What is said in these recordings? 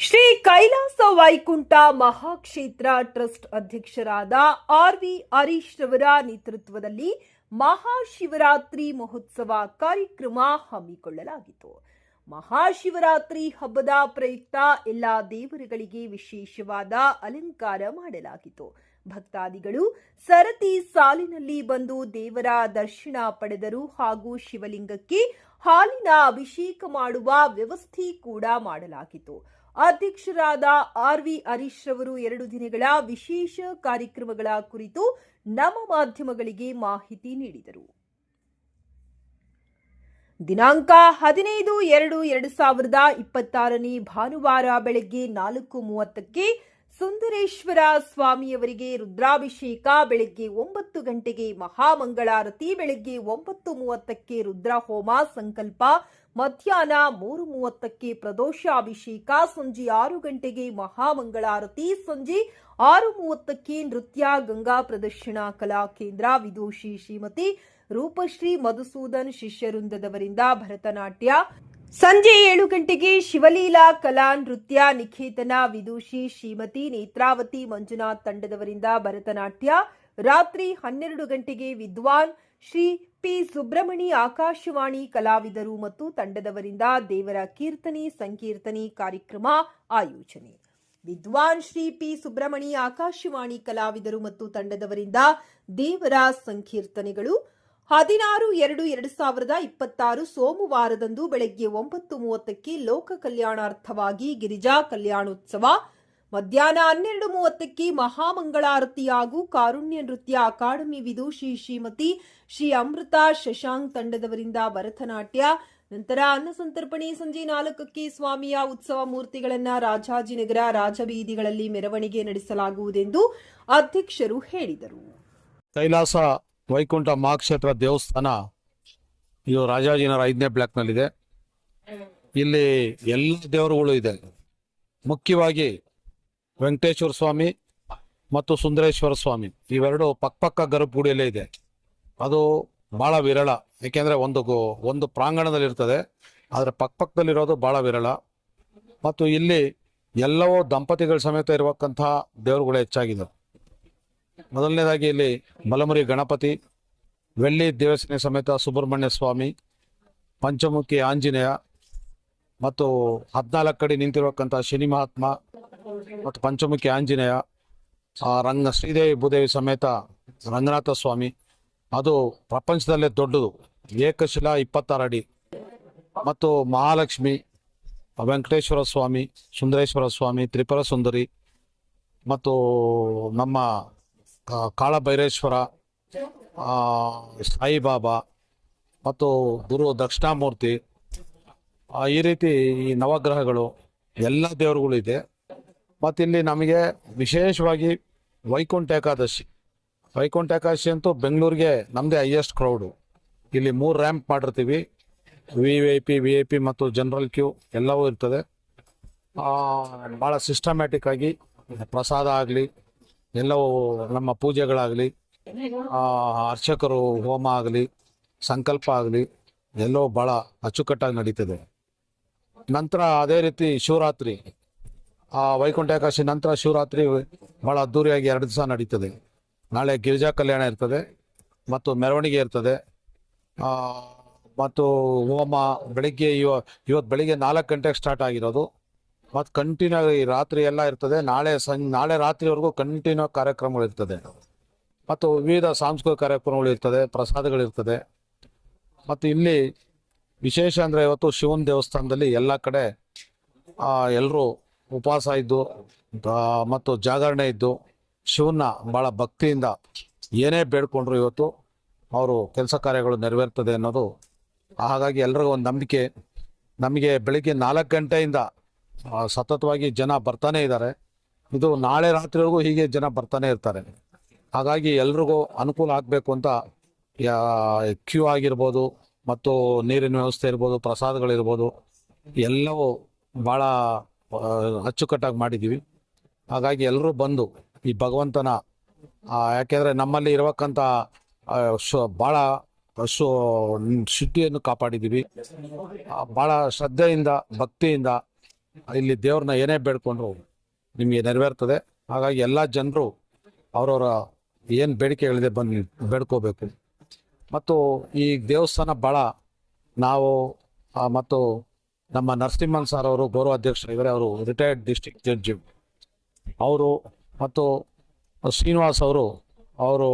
Shri Kailasa Vaikuntha Mahakshetra trust ಅಧ್ಯಕ್ಷರಾದ R V Harish ರವರ ನೇತೃತ್ವದಲ್ಲಿ ಮಹಾಶಿವರಾತ್ರಿ ಮಹೋತ್ಸವ ಕಾರ್ಯಕ್ರಮ ಹಮ್ಮಿಕೊಳ್ಳಲಾಗಿತ್ತು. ಮಹಾಶಿವರಾತ್ರಿ ಹಬ್ಬದ ಪ್ರಯುಕ್ತ ಎಲ್ಲ ದೇವರುಗಳಿಗೆ ವಿಶೇಷವಾದ ಅಲಂಕಾರ ಮಾಡಲಾಗಿತ್ತು. ಭಕ್ತಾದಿಗಳು ಸರತಿ ಸಾಲಿನಲ್ಲಿ ಬಂದು ದೇವರ ದರ್ಶನ ಪಡೆದರು ಹಾಗೂ ಶಿವಲಿಂಗಕ್ಕೆ ಹಾಲಿನ ಅಭಿಷೇಕ ಮಾಡುವ ವ್ಯವಸ್ಥೆ ಕೂಡ ಮಾಡಲಾಗಿತ್ತು. ಅಧ್ಯಕ್ಷರಾದ ಆರ್ ವಿ ಹರೀಶ್ ರವರು ಎರಡು ದಿನಗಳ ವಿಶೇಷ ಕಾರ್ಯಕ್ರಮಗಳ ಕುರಿತು ನಮ್ಮ ಮಾಧ್ಯಮಗಳಿಗೆ ಮಾಹಿತಿ ನೀಡಿದರು. ದಿನಾಂಕ ಹದಿನೈದು ಎರಡು ಎರಡು ಸಾವಿರದ ಇಪ್ಪತ್ತಾರನೇ ಭಾನುವಾರ ಬೆಳಗ್ಗೆ ನಾಲ್ಕು ಮೂವತ್ತಕ್ಕೆ ಸುಂದರೇಶ್ವರ ಸ್ವಾಮಿಯವರಿಗೆ ರುದ್ರಾಭಿಷೇಕ, ಬೆಳಗ್ಗೆ ಒಂಬತ್ತು ಗಂಟೆಗೆ ಮಹಾಮಂಗಳಾರತಿ, ಬೆಳಗ್ಗೆ ಒಂಬತ್ತು ಮೂವತ್ತಕ್ಕೆ ರುದ್ರಹೋಮ ಸಂಕಲ್ಪ ಮಧ್ಯಾಹ್ನ ಮೂರು ಮೂವತ್ತಕ್ಕೆ ಪ್ರದೋಷಾಭಿಷೇಕ, ಸಂಜೆ ಆರು ಗಂಟೆಗೆ ಮಹಾಮಂಗಳಾರತಿ, ಸಂಜೆ ಆರು ಮೂವತ್ತಕ್ಕೆ ನೃತ್ಯ, ಗಂಗಾ ಪ್ರದರ್ಶನ ಕಲಾ ಕೇಂದ್ರ, ವಿದೂಷಿ ಶ್ರೀಮತಿ ರೂಪಶ್ರೀ ಮಧುಸೂದನ್ ಶಿಷ್ಯವೃಂದದವರಿಂದ ಭರತನಾಟ್ಯ. ಸಂಜೆ ಏಳು ಗಂಟೆಗೆ ಶಿವಲೀಲಾ ಕಲಾ ನೃತ್ಯ ನಿಖೇತನ ವಿದೂಷಿ ಶ್ರೀಮತಿ ನೇತ್ರಾವತಿ ಮಂಜುನಾಥ್ ತಂಡದವರಿಂದ ಭರತನಾಟ್ಯ. ರಾತ್ರಿ ಹನ್ನೆರಡು ಗಂಟೆಗೆ ವಿದ್ವಾನ್ ಶ್ರೀ ಪಿ. ಸುಬ್ರಹ್ಮಣಿ ಆಕಾಶವಾಣಿ ಕಲಾವಿದರು ಮತ್ತು ತಂಡದವರಿಂದ ದೇವರ ಕೀರ್ತನೆ ಸಂಕೀರ್ತನೆ ಕಾರ್ಯಕ್ರಮ ಆಯೋಜನೆ. ವಿದ್ವಾನ್ ಶ್ರೀ ಪಿ. ಸುಬ್ರಹ್ಮಣಿ ಆಕಾಶವಾಣಿ ಕಲಾವಿದರು ಮತ್ತು ತಂಡದವರಿಂದ ದೇವರ ಸಂಕೀರ್ತನೆಗಳು. ಹದಿನಾರು ಎರಡು ಎರಡು ಸಾವಿರದ ಇಪ್ಪತ್ತಾರು ಸೋಮವಾರದಂದು ಬೆಳಗ್ಗೆ ಒಂಬತ್ತು ಮೂವತ್ತಕ್ಕೆ ಲೋಕ ಕಲ್ಯಾಣಾರ್ಥವಾಗಿ ಗಿರಿಜಾ ಕಲ್ಯಾಣೋತ್ಸವ ಮಧ್ಯಾಹ್ನ ಹನ್ನೆರಡು ಮೂವತ್ತಕ್ಕೆ ಮಹಾಮಂಗಳಾರತಿ ಹಾಗೂ ಕಾರುಣ್ಯ ನೃತ್ಯ ಅಕಾಡೆಮಿ ವಿದೂಷಿ ಶ್ರೀಮತಿ ಶ್ರೀ ಅಮೃತ ಶಶಾಂಕ್ ತಂಡದವರಿಂದ ಭರತನಾಟ್ಯ. ನಂತರ ಅನ್ನ ಸಂತರ್ಪಣೆ ಸಂಜೆ ನಾಲ್ಕಕ್ಕೆ ಸ್ವಾಮಿಯ ಉತ್ಸವ ಮೂರ್ತಿಗಳನ್ನ ರಾಜಾಜಿನಗರ ರಾಜಬೀದಿಗಳಲ್ಲಿ ಮೆರವಣಿಗೆ ನಡೆಸಲಾಗುವುದೆಂದು ಅಧ್ಯಕ್ಷರು ಹೇಳಿದರು. ಕೈಲಾಸ ವೈಕುಂಠ ಮಹಾಕ್ಷೇತ್ರ ದೇವಸ್ಥಾನ ಇದು ರಾಜಾಜಿನಗರ ಐದನೇ ಬ್ಲಾಕ್ನಲ್ಲಿದೆ ಇಲ್ಲಿ ಎಲ್ಲ ದೇವರುಗಳು ಇದೆ. ಮುಖ್ಯವಾಗಿ ವೆಂಕಟೇಶ್ವರ ಸ್ವಾಮಿ ಮತ್ತು ಸುಂದರೇಶ್ವರ ಸ್ವಾಮಿ. ಇವೆರಡು ಪಕ್ಕಪಕ್ಕ ಗರ್ಭಗುಡಿಯಲ್ಲೇ ಇದೆ. ಅದು ಬಹಳ ವಿರಳ. ಏಕೆಂದರೆ ಒಂದು ಒಂದು ಪ್ರಾಂಗಣದಲ್ಲಿ ಇರ್ತದೆ. ಆದರೆ ಪಕ್ಕಪಕ್ಕದಲ್ಲಿರೋದು ಬಹಳ ವಿರಳ. ಮತ್ತು ಇಲ್ಲಿ ಎಲ್ಲವೂ ದಂಪತಿಗಳ ಸಮೇತ ಇರುವಕ್ಕಂಥ ದೇವರುಗಳು ಹೆಚ್ಚಾಗಿದೆ ಮೊದಲನೇದಾಗಿ ಇಲ್ಲಿ ಮಲಮುರಿ ಗಣಪತಿ ಬೆಳ್ಳಿ ದೇವಸ್ಥಾನ ಸಮೇತ ಸುಬ್ರಹ್ಮಣ್ಯ ಸ್ವಾಮಿ, ಪಂಚಮುಖಿ ಆಂಜನೇಯ, ಮತ್ತು ಹದಿನಾಲ್ಕು ಕಡೆ ನಿಂತಿರುವಕ್ಕಂಥ ಶನಿ ಮಹಾತ್ಮ ಮತ್ತು ಪಂಚಮುಖಿ ಆಂಜನೇಯ ರಂಗ ಶ್ರೀದೇವಿ ಭೂದೇವಿ ಸಮೇತ ರಂಗನಾಥ ಸ್ವಾಮಿ. ಅದು ಪ್ರಪಂಚದಲ್ಲೇ ದೊಡ್ಡದು. ಏಕಶಿಲಾ ಇಪ್ಪತ್ತಾರು ಅಡಿ. ಮತ್ತು ಮಹಾಲಕ್ಷ್ಮಿ, ವೆಂಕಟೇಶ್ವರ ಸ್ವಾಮಿ, ಸುಂದರೇಶ್ವರ ಸ್ವಾಮಿ, ತ್ರಿಪುರ ಸುಂದರಿ, ಮತ್ತು ನಮ್ಮ ಕಾಳಭೈರೇಶ್ವರ ಸಾಯಿಬಾಬಾ, ಮತ್ತು ಗುರು ದಕ್ಷಿಣಾಮೂರ್ತಿ ಈ ರೀತಿ ಈ ನವಗ್ರಹಗಳು ಎಲ್ಲ ದೇವರುಗಳು ಇದೆ ಮತ್ತು ಇಲ್ಲಿ ನಮಗೆ ವಿಶೇಷವಾಗಿ ವೈಕುಂಠ ಏಕಾದಶಿ. ವೈಕುಂಠ ಏಕಾದಶಿ ಅಂತೂ ಬೆಂಗಳೂರಿಗೆ ನಮ್ಮದೇ ಹೈಯೆಸ್ಟ್ ಕ್ರೌಡು ಇಲ್ಲಿ ಮೂರು ರ್ಯಾಂಪ್ ಮಾಡಿರ್ತೀವಿ. V I P V I P ಮತ್ತು ಜನರಲ್ ಕ್ಯೂ ಎಲ್ಲವೂ ಇರ್ತದೆ. ಭಾಳ ಸಿಸ್ಟಮ್ಯಾಟಿಕ್ ಆಗಿ ಪ್ರಸಾದ ಆಗಲಿ, ಎಲ್ಲವೂ ನಮ್ಮ ಪೂಜೆಗಳಾಗಲಿ ಅರ್ಚಕರು ಹೋಮ ಆಗಲಿ, ಸಂಕಲ್ಪ ಆಗಲಿ, ಎಲ್ಲವೂ ಭಾಳ ಅಚ್ಚುಕಟ್ಟಾಗಿ ನಡೀತದೆ. ನಂತರ ಅದೇ ರೀತಿ ಶಿವರಾತ್ರಿ. ಆ ವೈಕುಂಠ ಏಕಾದಶಿ ನಂತರ ಶಿವರಾತ್ರಿ ಬಹಳ ಅದ್ದೂರಿಯಾಗಿ ಎರಡು ದಿವಸ ನಡೀತದೆ. ನಾಳೆ ಗಿರಿಜಾ ಕಲ್ಯಾಣ ಇರ್ತದೆ, ಮತ್ತು ಮೆರವಣಿಗೆ ಇರ್ತದೆ. ಮತ್ತು ಹೋಮ ಬೆಳಿಗ್ಗೆ ಇವ ಇವತ್ತು ಬೆಳಿಗ್ಗೆ ನಾಲ್ಕು ಗಂಟೆಗೆ ಸ್ಟಾರ್ಟ್ ಆಗಿರೋದು. ಮತ್ತು ಕಂಟಿನ್ಯೂ ಆಗಿ ರಾತ್ರಿ ಎಲ್ಲ ಇರ್ತದೆ. ನಾಳೆ ಸಂ ನಾಳೆ ರಾತ್ರಿವರೆಗೂ ಕಂಟಿನ್ಯೂ ಕಾರ್ಯಕ್ರಮಗಳು ಇರ್ತದೆ. ಮತ್ತು ವಿವಿಧ ಸಾಂಸ್ಕೃತಿಕ ಕಾರ್ಯಕ್ರಮಗಳು ಇರ್ತದೆ ಪ್ರಸಾದಗಳಿರ್ತದೆ ಮತ್ತು ಇಲ್ಲಿ ವಿಶೇಷ ಅಂದರೆ ಇವತ್ತು ಶಿವನ ದೇವಸ್ಥಾನದಲ್ಲಿ ಎಲ್ಲ ಕಡೆ ಎಲ್ಲರೂ ಉಪವಾಸ ಇದ್ದು ಮತ್ತು ಜಾಗರಣೆ ಇದ್ದು ಶಿವನ ಭಾಳ ಭಕ್ತಿಯಿಂದ ಏನೇ ಬೇಡ್ಕೊಂಡ್ರು ಇವತ್ತು ಅವರು ಕೆಲಸ ಕಾರ್ಯಗಳು ನೆರವೇರ್ತದೆ ಅನ್ನೋದು. ಹಾಗಾಗಿ ಎಲ್ರಿಗೂ ಒಂದು ನಂಬಿಕೆ. ನಮಗೆ ಬೆಳಿಗ್ಗೆ ನಾಲ್ಕು ಗಂಟೆಯಿಂದ ಸತತವಾಗಿ ಜನ ಬರ್ತಾನೆ ಇದ್ದಾರೆ. ಇದು ನಾಳೆ ರಾತ್ರಿವರೆಗೂ ಹೀಗೆ ಜನ ಬರ್ತಾನೆ ಇರ್ತಾರೆ. ಹಾಗಾಗಿ ಎಲ್ರಿಗೂ ಅನುಕೂಲ ಆಗಬೇಕು ಅಂತ ಕ್ಯೂ ಆಗಿರ್ಬೋದು, ಮತ್ತು ನೀರಿನ ವ್ಯವಸ್ಥೆ ಇರ್ಬೋದು, ಪ್ರಸಾದಗಳಿರ್ಬೋದು, ಎಲ್ಲವೂ ಭಾಳ ಅಚ್ಚುಕಟ್ಟಾಗಿ ಮಾಡಿದ್ದೀವಿ ಹಾಗಾಗಿ ಎಲ್ಲರೂ ಬಂದು ಈ ಭಗವಂತನ ಯಾಕೆಂದರೆ ನಮ್ಮಲ್ಲಿ ಇರಬೇಕಂತ ಭಾಳ ಶು ಶುದ್ಧಿಯನ್ನು ಕಾಪಾಡಿದ್ದೀವಿ ಭಾಳ ಶ್ರದ್ಧೆಯಿಂದ, ಭಕ್ತಿಯಿಂದ ಇಲ್ಲಿ ದೇವ್ರನ್ನ ಏನೇ ಬೇಡ್ಕೊಂಡ್ರು ನಿಮಗೆ ನೆರವೇರ್ತದೆ. ಹಾಗಾಗಿ ಎಲ್ಲ ಜನರು ಅವರವರ ಏನು ಬೇಡಿಕೆಗಳಿದೆ ಬಂದು ಬೇಡ್ಕೋಬೇಕು. ಮತ್ತು ಈ ದೇವಸ್ಥಾನ ಭಾಳ ನಾವು ಮತ್ತು ನಮ್ಮ ನರಸಿಂಹನ್ ಸರ್ ಅವರು, ಗೌರವ ಅಧ್ಯಕ್ಷರಿದ್ದಾರೆ ಅವರು ರಿಟೈರ್ಡ್ ಡಿಸ್ಟ್ರಿಕ್ಟ್ ಜಡ್ಜಿ ಅವರು ಮತ್ತು ಶ್ರೀನಿವಾಸ್ ಅವರು ಅವರು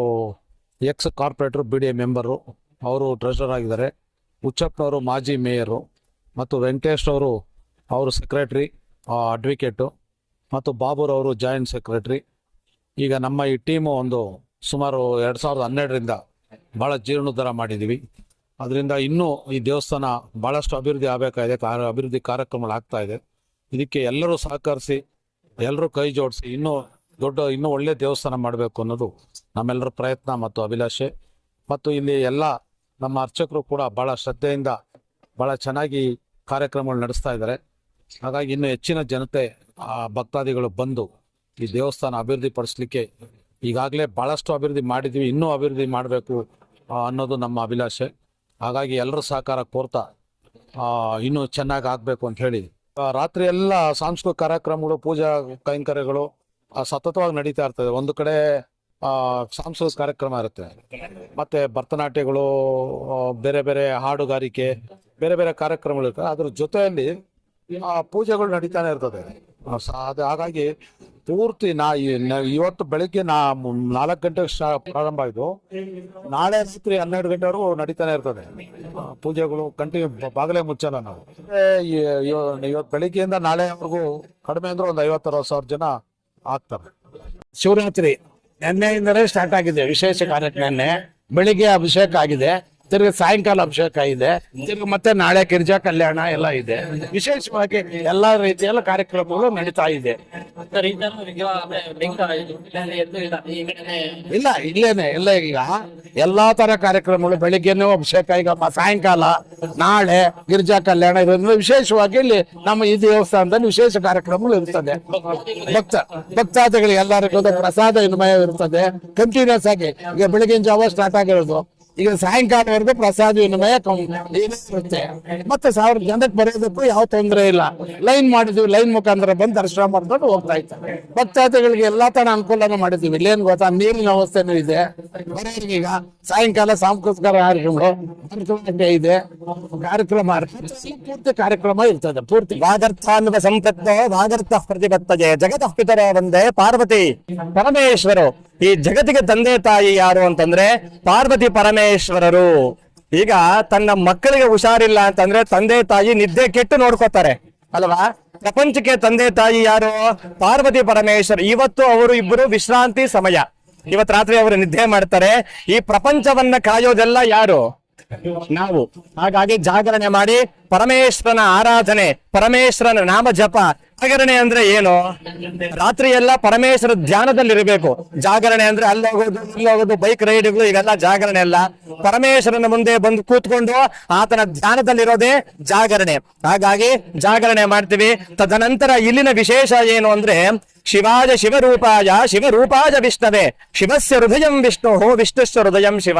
ex corporator B D A member ಅವರು ಟ್ರೆಷರ್ ಆಗಿದ್ದಾರೆ. ಹುಚ್ಚಪ್ಪನವರು ಮಾಜಿ ಮೇಯರು ಮತ್ತು ವೆಂಕಟೇಶ್ ಅವರು ಅವರು ಸೆಕ್ರೆಟ್ರಿ ಅಡ್ವೊಕೇಟು ಮತ್ತು ಬಾಬುರವರು ಜಾಯಿಂಟ್ ಸೆಕ್ರೆಟ್ರಿ ಈಗ ನಮ್ಮ ಈ ಟೀಮು ಒಂದು ಸುಮಾರು ಎರಡು ಸಾವಿರದ ಹನ್ನೆರಡರಿಂದ ಭಾಳ ಜೀರ್ಣೋದ್ಧಾರ ಮಾಡಿದ್ದೀವಿ ಅದರಿಂದ ಇನ್ನೂ ಈ ದೇವಸ್ಥಾನ ಭಾಳಷ್ಟು ಅಭಿವೃದ್ಧಿ ಆಗಬೇಕಾಗಿದೆ. ಕಾರ್ಯ ಅಭಿವೃದ್ಧಿ ಕಾರ್ಯಕ್ರಮಗಳು ಆಗ್ತಾ ಇದೆ. ಇದಕ್ಕೆ ಎಲ್ಲರೂ ಸಹಕರಿಸಿ ಎಲ್ಲರೂ ಕೈ ಜೋಡಿಸಿ ಇನ್ನೂ ದೊಡ್ಡ ಇನ್ನೂ ಒಳ್ಳೆ ದೇವಸ್ಥಾನ ಮಾಡಬೇಕು ಅನ್ನೋದು ನಮ್ಮೆಲ್ಲರ ಪ್ರಯತ್ನ ಮತ್ತು ಅಭಿಲಾಷೆ. ಮತ್ತು ಇಲ್ಲಿ ಎಲ್ಲ ನಮ್ಮ ಅರ್ಚಕರು ಕೂಡ ಭಾಳ ಶ್ರದ್ಧೆಯಿಂದ ಭಾಳ ಚೆನ್ನಾಗಿ ಕಾರ್ಯಕ್ರಮಗಳು ನಡೆಸ್ತಾ ಇದ್ದಾರೆ. ಹಾಗಾಗಿ ಇನ್ನು ಹೆಚ್ಚಿನ ಜನತೆ ಆ, ಭಕ್ತಾದಿಗಳು ಬಂದು ಈ ದೇವಸ್ಥಾನ ಅಭಿವೃದ್ಧಿ ಪಡಿಸ್ಲಿಕ್ಕೆ ಈಗಾಗಲೇ ಭಾಳಷ್ಟು ಅಭಿವೃದ್ಧಿ ಮಾಡಿದ್ದೀವಿ. ಇನ್ನೂ ಅಭಿವೃದ್ಧಿ ಮಾಡಬೇಕು ಅನ್ನೋದು ನಮ್ಮ ಅಭಿಲಾಷೆ. ಹಾಗಾಗಿ ಎಲ್ಲರ ಸಹಕಾರ ಕೋರ್ತಾ ಇನ್ನೂ ಚೆನ್ನಾಗಿ ಆಗಬೇಕು ಅಂತ ಹೇಳಿ. ರಾತ್ರಿ ಎಲ್ಲ ಸಾಂಸ್ಕೃತಿಕ ಕಾರ್ಯಕ್ರಮಗಳು, ಪೂಜಾ ಕೈಂಕರ್ಯಗಳು ಸತತವಾಗಿ ನಡೀತಾ ಇರ್ತದೆ. ಒಂದು ಕಡೆ ಸಾಂಸ್ಕೃತಿಕ ಕಾರ್ಯಕ್ರಮ ಇರುತ್ತೆ. ಮತ್ತೆ ಭರತನಾಟ್ಯಗಳು ಬೇರೆ ಬೇರೆ ಹಾಡುಗಾರಿಕೆ, ಬೇರೆ ಬೇರೆ ಕಾರ್ಯಕ್ರಮಗಳು ಇರ್ತವೆ. ಅದ್ರ ಜೊತೆಯಲ್ಲಿ ಪೂಜೆಗಳು ನಡೀತಾನೆ ಇರ್ತದೆ. ಹಾಗಾಗಿ ಪೂರ್ತಿ ನಾ ಇವತ್ತು ಬೆಳಿಗ್ಗೆ ನಾ ನಾಲ್ಕು ಗಂಟೆಗೆ ಸ್ಟಾ ಪ್ರಾರಂಭ ಆಯಿತು. ನಾಳೆ ರಾತ್ರಿ ಹನ್ನೆರಡು ಗಂಟೆವರೆಗೂ ನಡೀತಾನೆ ಇರ್ತದೆ. ಪೂಜೆಗಳು ಕಂಟಿನ್ಯೂ ಬಾಗಲೇ ಮುಚ್ಚಲ್ಲ ನಾವು. ಇವತ್ತು ಬೆಳಿಗ್ಗೆಯಿಂದ ನಾಳೆವರೆಗೂ ಕಡಿಮೆ ಅಂದ್ರೆ ಒಂದು ಐವತ್ತು ಅರವತ್ತು ಸಾವಿರ ಜನ ಆಗ್ತಾರೆ. ಶಿವರಾತ್ರಿ ನಿನ್ನೆಯಿಂದಲೇ ಸ್ಟಾರ್ಟ್ ಆಗಿದೆ ವಿಶೇಷ ಕಾರ್ಯಕ್ರಮ ಬೆಳಿಗ್ಗೆ ಅಭಿಷೇಕ ಆಗಿದೆ. ತಿರ್ಗಿ ಸಾಯಂಕಾಲ ಅಭಿಷೇಕ ಇದೆ. ತಿರ್ಗಿ ಮತ್ತೆ ನಾಳೆ ಗಿರ್ಜಾ ಕಲ್ಯಾಣ ಎಲ್ಲ ಇದೆ. ವಿಶೇಷವಾಗಿ ಎಲ್ಲಾ ರೀತಿಯ ಕಾರ್ಯಕ್ರಮಗಳು ನಡೀತಾ ಇದೆ. ಇಲ್ಲ. ಇಲ್ಲೇನೆ. ಇಲ್ಲ ಈಗ ಎಲ್ಲಾ ತರ ಕಾರ್ಯಕ್ರಮಗಳು ಬೆಳಿಗ್ಗೆನೂ ಅಭಿಷೇಕ ಈಗ ಸಾಯಂಕಾಲ ನಾಳೆ ಗಿರ್ಜಾ ಕಲ್ಯಾಣ ಇದರಿಂದ ವಿಶೇಷವಾಗಿ ಇಲ್ಲಿ ನಮ್ಮ ಈ ದೇವಸ್ಥಾನದಲ್ಲಿ ವಿಶೇಷ ಕಾರ್ಯಕ್ರಮಗಳು ಇರ್ತದೆ. ಭಕ್ತ ಭಕ್ತಾದಿಗಳಿಗೆ ಎಲ್ಲರಿಗೂ ಪ್ರಸಾದ ವಿನಿಮಯ ಇರ್ತದೆ ಕಂಟಿನ್ಯೂಸ್ ಆಗಿ. ಈಗ ಬೆಳಗಿನ ಜಾವ ಸ್ಟಾರ್ಟ್ ಆಗಿರೋದು. ಈಗ ಸಾಯಂಕಾಲವರೆಗೂ ಪ್ರಸಾದ ವಿನಿಮಯ ಇರುತ್ತೆ. ಮತ್ತೆ ಸಾವಿರ ಜನಕ್ಕೆ ಬರೆಯೋದಕ್ಕೂ ಯಾವ ತೊಂದರೆ ಇಲ್ಲ. ಲೈನ್ ಮಾಡಿದ್ವಿ, ಲೈನ್ ಮುಖಾಂತರ ಬಂದು ದರ್ಶನ ಮಾಡ್ಕೊಂಡು ಹೋಗ್ತಾ ಇದ್ದಾರೆ ಭಕ್ತಾದಿಗಳಿಗೆ ಎಲ್ಲಾ ತರ ಅನುಕೂಲನೂ ಮಾಡಿದ್ವಿ ಇಲ್ಲೇನ್ ಗೊತ್ತಾ? ನೀರಿನ ವ್ಯವಸ್ಥೆನೂ ಇದೆ. ಈಗ ಸಾಯಂಕಾಲ ಸಾಂಸ್ಕೃತಿಕ ಕಾರ್ಯಕ್ರಮಗಳು ಇದೆ. ಕಾರ್ಯಕ್ರಮ ಪೂರ್ತಿ ಕಾರ್ಯಕ್ರಮ ಇರ್ತದೆ. ಪೂರ್ತಿ. ವಾಗರ್ಥಾನ್ವ ಸಂಪತ್ತೋ ವಾಗರ್ಥ ಪ್ರತಿಪತ್ತಜೆ ಜಗತಃ ಪಿತರ ಒಂದೇ ಪಾರ್ವತಿ. ಪರಮೇಶ್ವರು. ಈ ಜಗತ್ತಿಗೆ ತಂದೆ ತಾಯಿ ಯಾರು ಅಂತಂದ್ರೆ ಪಾರ್ವತಿ ಪರಮೇಶ್ವರರು. ಈಗ ತನ್ನ ಮಕ್ಕಳಿಗೆ ಹುಷಾರಿಲ್ಲ ಅಂತಂದ್ರೆ ತಂದೆ ತಾಯಿ ನಿದ್ದೆ ಕೆಟ್ಟು ನೋಡ್ಕೋತಾರೆ. ಅಲ್ವಾ? ಪ್ರಪಂಚಕ್ಕೆ ತಂದೆ ತಾಯಿ ಯಾರು? ಪಾರ್ವತಿ ಪರಮೇಶ್ವರ್. ಇವತ್ತು ಅವರು ಇಬ್ಬರು ವಿಶ್ರಾಂತಿ ಸಮಯ. ಇವತ್ತು ರಾತ್ರಿ ಅವರು ನಿದ್ದೆ ಮಾಡ್ತಾರೆ. ಈ ಪ್ರಪಂಚವನ್ನ ಕಾಯೋದೆಲ್ಲ ಯಾರು? ನಾವು ಹಾಗಾಗಿ ಜಾಗರಣೆ ಮಾಡಿ ಪರಮೇಶ್ವರನ ಆರಾಧನೆ, ಪರಮೇಶ್ವರನ ನಾಮ ಜಪ. ಜಾಗರಣೆ ಅಂದ್ರೆ ಏನು? ರಾತ್ರಿ ಎಲ್ಲ ಪರಮೇಶ್ವರ ಧ್ಯಾನದಲ್ಲಿರಬೇಕು. ಜಾಗರಣೆ ಅಂದ್ರೆ ಅಲ್ಲಿ ಹೋಗೋದು, ಇಲ್ಲಿ ಹೋಗೋದು ಬೈಕ್ ರೈಡ್ಗಳು ಇವೆಲ್ಲ ಜಾಗರಣೆ ಅಲ್ಲ. ಪರಮೇಶ್ವರನ ಮುಂದೆ ಬಂದು ಕೂತ್ಕೊಂಡು ಆತನ ಧ್ಯಾನದಲ್ಲಿರೋದೇ ಜಾಗರಣೆ. ಹಾಗಾಗಿ ಜಾಗರಣೆ ಮಾಡ್ತೀವಿ. ತದನಂತರ ಇಲ್ಲಿನ ವಿಶೇಷ ಏನು ಅಂದ್ರೆ ಶಿವಾಜ ಶಿವರೂಪಾಯ ಶಿವರೂಪಾಯ ವಿಷ್ಣವೇ. ಶಿವಸ್ಯ ಹೃದಯಂ ವಿಷ್ಣು ವಿಷ್ಣುಸ್ವ ಹೃದಯಂ ಶಿವ.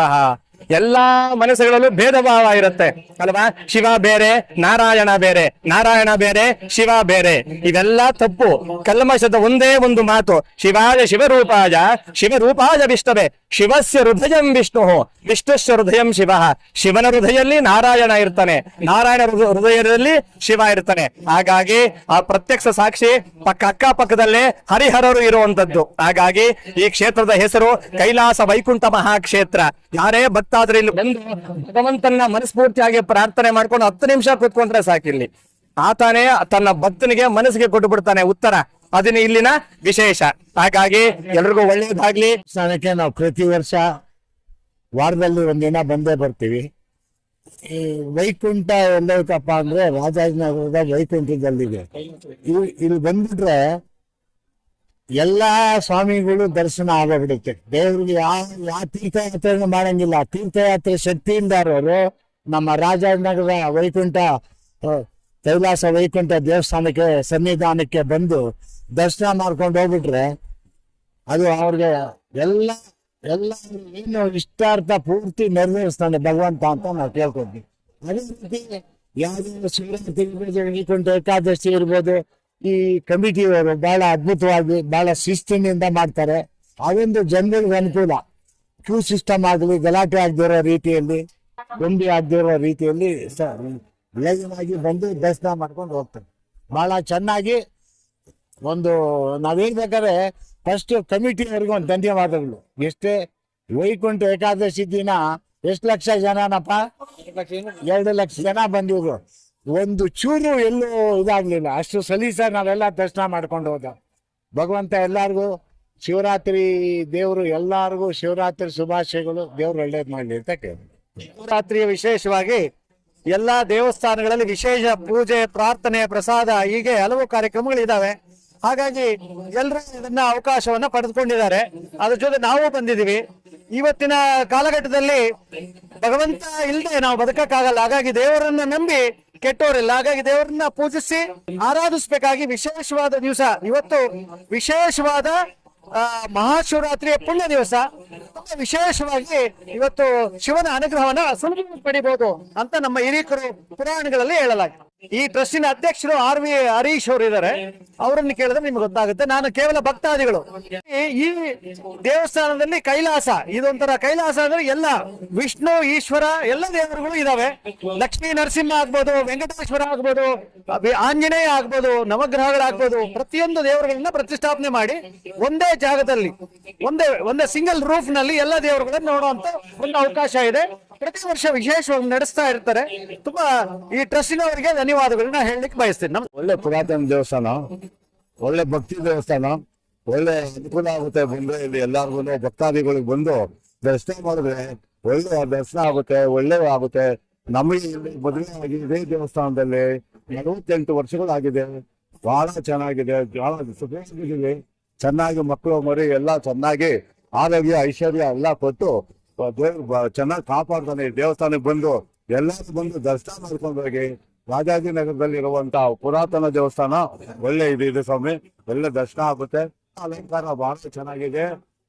ಎಲ್ಲಾ ಮನಸ್ಸುಗಳಲ್ಲೂ ಭೇದ ಭಾವ ಇರುತ್ತೆ, ಅಲ್ವಾ? ಶಿವ ಬೇರೆ, ನಾರಾಯಣ ಬೇರೆ ನಾರಾಯಣ ಬೇರೆ, ಶಿವ ಬೇರೆ. ಇವೆಲ್ಲ ತಪ್ಪು. ಕಲ್ಮಶದ ಒಂದೇ ಒಂದು ಮಾತು, ಶಿವಾಯ ಶಿವರೂಪಾಯ ಶಿವರೂಪಾಯ ವಿಷ್ಣವೇ, ಶಿವಸ್ಯ ಹೃದಯಂ ವಿಷ್ಣು ವಿಷ್ಣುಶ್ಯ ಹೃದಯಂ ಶಿವ. ಶಿವನ ಹೃದಯಲ್ಲಿ ನಾರಾಯಣ ಇರ್ತಾನೆ, ನಾರಾಯಣ ಹೃದ- ಹೃದಯದಲ್ಲಿ ಶಿವ ಇರ್ತಾನೆ. ಹಾಗಾಗಿ ಆ ಪ್ರತ್ಯಕ್ಷ ಸಾಕ್ಷಿ ಪಕ್ಕ ಅಕ್ಕ ಪಕ್ಕದಲ್ಲೇ ಹರಿಹರರು ಇರುವಂತದ್ದು. ಹಾಗಾಗಿ ಈ ಕ್ಷೇತ್ರದ ಹೆಸರು ಕೈಲಾಸ ವೈಕುಂಠ ಮಹಾಕ್ಷೇತ್ರ. ಯಾರೇ ಭಕ್ತಾದ್ರೆ ಇಲ್ಲಿ ಬಂದು ಭಗವಂತನ ಮನಸ್ಫೂರ್ತಿಯಾಗಿ ಪ್ರಾರ್ಥನೆ ಮಾಡ್ಕೊಂಡು ಹತ್ತು ನಿಮಿಷ ಕೂತ್ಕೊಂಡ್ರೆ ಸಾಕಿಲ್ಲಿ ಆತನೇ ತನ್ನ ಭಕ್ತನಿಗೆ ಮನಸ್ಸಿಗೆ ಕೊಟ್ಟು ಬಿಡ್ತಾನೆ. ಉತ್ತರ ಅದನ್ನ ಇಲ್ಲಿನ ವಿಶೇಷ. ಹಾಗಾಗಿ ಎಲ್ರಿಗೂ ಒಳ್ಳೇದಾಗ್ಲಿ. ಸ್ಥಾನಕ್ಕೆ ನಾವು ಪ್ರತಿ ವರ್ಷ ವಾರದಲ್ಲಿ ಒಂದಿನ ಬಂದೇ ಬರ್ತೀವಿ. ಈ ವೈಕುಂಠ ಎಲ್ಲೈತಪ್ಪ ಅಂದ್ರೆ ರಾಜಾಜಿನಗರದ ವೈಕುಂಠದಲ್ಲಿದೆ. ಇಲ್ಲಿ ಬಂದ್ಬಿಟ್ರೆ ಎಲ್ಲಾ ಸ್ವಾಮಿಗಳು ದರ್ಶನ ಆಗೋಗ್ಬಿಡುತ್ತೆ ದೇವ್ರಿಗೆ ಯಾವ ಯಾವ ತೀರ್ಥಯಾತ್ರೆಯನ್ನು ಮಾಡಂಗಿಲ್ಲ. ತೀರ್ಥಯಾತ್ರೆ ಶಕ್ತಿಯಿಂದ ಅವರು ನಮ್ಮ ರಾಜನಗರ ವೈಕುಂಠ ಕೈಲಾಸ ವೈಕುಂಠ ದೇವಸ್ಥಾನಕ್ಕೆ, ಸನ್ನಿಧಾನಕ್ಕೆ ಬಂದು ದರ್ಶನ ಮಾಡ್ಕೊಂಡು ಹೋಗ್ಬಿಟ್ರೆ ಅದು ಅವ್ರಿಗೆ ಎಲ್ಲ ಎಲ್ಲ ಏನು ಇಷ್ಟಾರ್ಥ ಪೂರ್ತಿ ನೆರವೇರಿಸ್ತಾನೆ ಭಗವಂತ ಅಂತ ನಾವು ಕೇಳ್ಕೊಂಡ್ವಿ ಅದೇ ರೀತಿ ಯಾವುದೇ ಶಿವರಾತ್ರಿ ಇರ್ಬೋದು, ವೈಕುಂಠ ಏಕಾದಶಿ ಇರ್ಬೋದು ಈ ಕಮಿಟಿಯವರು ಬಹಳ ಅದ್ಭುತವಾಗಿ, ಬಹಳ ಶಿಸ್ತಿನಿಂದ ಮಾಡ್ತಾರೆ. ಅದೊಂದು ಜನರಿಗೆ ಅನುಕೂಲ. ಕ್ಯೂ ಸಿಸ್ಟಮ್ ಆಗಲಿ, ಗಲಾಟೆ ಆಗದಿರೋ ರೀತಿಯಲ್ಲಿ, ಗೊಂಬಿ ಆಗದಿರೋ ರೀತಿಯಲ್ಲಿ ವೇಗವಾಗಿ ಬಂದು ದರ್ಶನ ಮಾಡ್ಕೊಂಡು ಹೋಗ್ತಾರೆ. ಬಹಳ ಚೆನ್ನಾಗಿ ಒಂದು, ನಾವ್ ಹೇಳ್ಬೇಕಾದ್ರೆ ಫಸ್ಟ್ ಕಮಿಟಿಯವರಿಗೂ ಒಂದು ಧನ್ಯವಾದಗಳು. ಎಷ್ಟೇ ವೈಕುಂಠ ಏಕಾದಶಿ ದಿನ, ಎಷ್ಟು ಲಕ್ಷ ಜನನಪ್ಪ? ಎರಡು ಲಕ್ಷ ಜನ ಬಂದಿದ್ರು. ಒಂದು ಚೂರು ಎಲ್ಲೂ ಇದಾಗ್ಲಿಲ್ಲ. ಅಷ್ಟು ಸಲೀಸ ನಾವೆಲ್ಲ ದರ್ಶನ ಮಾಡ್ಕೊಂಡು ಹೋದ. ಭಗವಂತ ಎಲ್ಲಾರ್ಗೂ, ಶಿವರಾತ್ರಿ ದೇವರು ಎಲ್ಲಾರ್ಗು ಶಿವರಾತ್ರಿ ಶುಭಾಶಯಗಳು. ದೇವ್ರು ಒಳ್ಳೇದು ಮಾಡಲಿ ಅಂತ ಕೇಳಿ ಶಿವರಾತ್ರಿಯ ವಿಶೇಷವಾಗಿ ಎಲ್ಲಾ ದೇವಸ್ಥಾನಗಳಲ್ಲಿ ವಿಶೇಷ ಪೂಜೆ, ಪ್ರಾರ್ಥನೆ, ಪ್ರಸಾದ, ಹೀಗೆ ಹಲವು ಕಾರ್ಯಕ್ರಮಗಳಿದಾವೆ. ಹಾಗಾಗಿ ಎಲ್ಲರೂ ಇದನ್ನ ಅವಕಾಶವನ್ನ ಪಡೆದುಕೊಂಡಿದ್ದಾರೆ. ಅದ್ರ ಜೊತೆ ನಾವು ಬಂದಿದ್ದೀವಿ. ಇವತ್ತಿನ ಕಾಲಘಟ್ಟದಲ್ಲಿ ಭಗವಂತ ಇಲ್ಲದೆ ನಾವು ಬದುಕಕ್ಕಾಗಲ್ಲ. ಹಾಗಾಗಿ ದೇವರನ್ನ ನಂಬಿ ಕೆಟ್ಟೋರಿಲ್ಲ, ಹಾಗಾಗಿ ದೇವರನ್ನ ಪೂಜಿಸಿ ಆರಾಧಿಸಬೇಕಾಗಿ ವಿಶೇಷವಾದ ದಿವಸ. ಇವತ್ತು ವಿಶೇಷವಾದ ಮಹಾಶಿವರಾತ್ರಿಯ ಪುಣ್ಯ ದಿವಸ. ವಿಶೇಷವಾಗಿ ಇವತ್ತು ಶಿವನ ಅನುಗ್ರಹವನ್ನ ಸುಲಭ ಪಡಿಬಹುದು ಅಂತ ನಮ್ಮ ಹಿರಿಯಕರು ಪುರಾಣಗಳಲ್ಲಿ ಹೇಳಲಾಗಿದೆ. ಈ ಟ್ರಸ್ಟಿನ ಅಧ್ಯಕ್ಷರು ಆರ್ ವಿ ಹರೀಶ್ ಅವರು ಇದ್ದಾರೆ ಅವರನ್ನು ಕೇಳಿದ್ರೆ ನಿಮ್ಗೆ ಗೊತ್ತಾಗುತ್ತೆ. ನಾನು ಕೇವಲ ಭಕ್ತಾದಿಗಳು. ಈ- ದೇವಸ್ಥಾನದಲ್ಲಿ ಕೈಲಾಸ, ಇದೊಂಥರ ಕೈಲಾಸ ಅಂದ್ರೆ ಎಲ್ಲ ವಿಷ್ಣು, ಈಶ್ವರ, ಎಲ್ಲ ದೇವರುಗಳು ಇದಾವೆ. ಲಕ್ಷ್ಮೀ ನರಸಿಂಹ ಆಗ್ಬೋದು, ವೆಂಕಟೇಶ್ವರ ಆಗ್ಬೋದು ಆಂಜನೇಯ ಆಗ್ಬೋದು, ನವಗ್ರಹಗಳಾಗ್ಬೋದು, ಪ್ರತಿಯೊಂದು ದೇವರುಗಳನ್ನ ಪ್ರತಿಷ್ಠಾಪನೆ ಮಾಡಿ ಒಂದೇ ಜಾಗದಲ್ಲಿ, ಒಂದೇ ಒಂದೇ ಸಿಂಗಲ್ ರೂಫ್ನಲ್ಲಿ ಎಲ್ಲ ದೇವರುಗಳನ್ನ ನೋಡುವಂತ ಒಂದು ಅವಕಾಶ ಇದೆ. ಪ್ರತಿ ವರ್ಷ ವಿಶೇಷವಾಗಿ ನಡೆಸ್ತಾ ಇರ್ತಾರೆ. ತುಂಬಾ ಈ ಟ್ರಸ್ಟಿನವರಿಗೆ ಧನ್ಯವಾದಗಳನ್ನ ಹೇಳಲಿಕ್ಕೆ ಬಯಸ್ತೇನೆ. ನಮ್ ಒಳ್ಳೆ ಪುರಾತನ ದೇವಸ್ಥಾನ, ಒಳ್ಳೆ ಭಕ್ತಿ ದೇವಸ್ಥಾನ, ಒಳ್ಳೆ ಅನುಕೂಲ ಆಗುತ್ತೆ ಬಂದ್ರೆ ಇಲ್ಲಿ ಎಲ್ಲಾರ್ಗು ಭಕ್ತಾದಿಗಳಿಗೆ ಬಂದು ದರ್ಶನ ಮಾಡಿದ್ರೆ ಒಳ್ಳೆ ದರ್ಶನ ಆಗುತ್ತೆ ಒಳ್ಳೆ ಆಗುತ್ತೆ. ನಮಗೆ ಇಲ್ಲಿ ಮದುವೆ ಇದೇ ದೇವಸ್ಥಾನದಲ್ಲಿ ನಲವತ್ತೆಂಟು ವರ್ಷಗಳಾಗಿದೆ. ಬಹಳ ಚೆನ್ನಾಗಿದೆ, ಬಹಳ ಸುಖವಾಗಿದ್ದೀವಿ ಚೆನ್ನಾಗಿ ಮಕ್ಕಳು ಮರಿ ಎಲ್ಲ ಚೆನ್ನಾಗಿ ಆರೋಗ್ಯ, ಐಶ್ವರ್ಯ ಎಲ್ಲ ಕೊಟ್ಟು ದೇವ್ರು ಚೆನ್ನಾಗಿ ಕಾಪಾಡ್ತಾನೆ ದೇವಸ್ಥಾನಕ್ಕೆ ಬಂದು ಎಲ್ಲರೂ ಬಂದು ದರ್ಶನ ಮಾಡ್ಕೊಂಡು ಹೋಗಿ ರಾಜಾಜಿನಗರದಲ್ಲಿ ಇರುವಂತ ಪುರಾತನ ದೇವಸ್ಥಾನ ಒಳ್ಳೆ ಇದು ಇದೆ ಸ್ವಾಮಿ. ಒಳ್ಳೆ ದರ್ಶನ ಆಗುತ್ತೆ. ಅಲಂಕಾರ ಬಹಳ ಚೆನ್ನಾಗಿದೆ.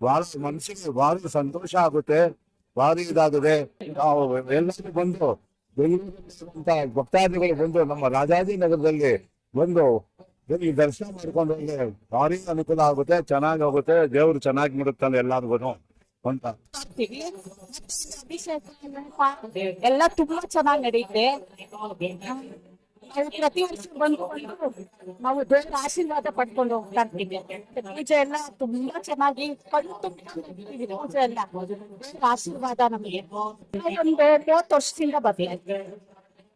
ಬಹಳ ಮನಸ್ಸಿಗೆ ಬಹಳ ಸಂತೋಷ ಆಗುತ್ತೆ. ಭಾರಿ ಇದಾಗಿದೆ. ನಾವು ಎಲ್ಲರೂ ಬಂದು ಬೆಂಗಳೂರಿನಂತ ಭಕ್ತಾದಿಗಳು ಬಂದು ನಮ್ಮ ರಾಜಾಜಿನಗರದಲ್ಲಿ ಬಂದು ಈ ದರ್ಶನ ಮಾಡ್ಕೊಂಡು ಭಾರಿ ಅನುಕೂಲ ಆಗುತ್ತೆ. ಚೆನ್ನಾಗಿ ಹೋಗುತ್ತೆ. ದೇವ್ರು ಚೆನ್ನಾಗಿ ಮಾಡುತ್ತಾನೆ ಎಲ್ಲಾರ್ಗು ಎಲ್ಲ ತುಂಬಾ ಚೆನ್ನಾಗಿ ನಡೆಯುತ್ತೆ. ಪ್ರತಿ ವರ್ಷ ಬಂದು ನಾವು ದೇವರ ಆಶೀರ್ವಾದ ಪಡ್ಕೊಂಡು ಹೋಗ್ತಾ ಇರ್ತೀವಿ ಪೂಜೆ ಎಲ್ಲ ತುಂಬಾ ಚೆನ್ನಾಗಿ ಕಣ್ಣು ಹೋಗ್ತೀವಿ ಪೂಜೆ ಎಲ್ಲ. ಆಶೀರ್ವಾದ ನಮಗೆ. ಒಂದು ಮೂವತ್ತು ವರ್ಷದಿಂದ ಬರ್ತಾ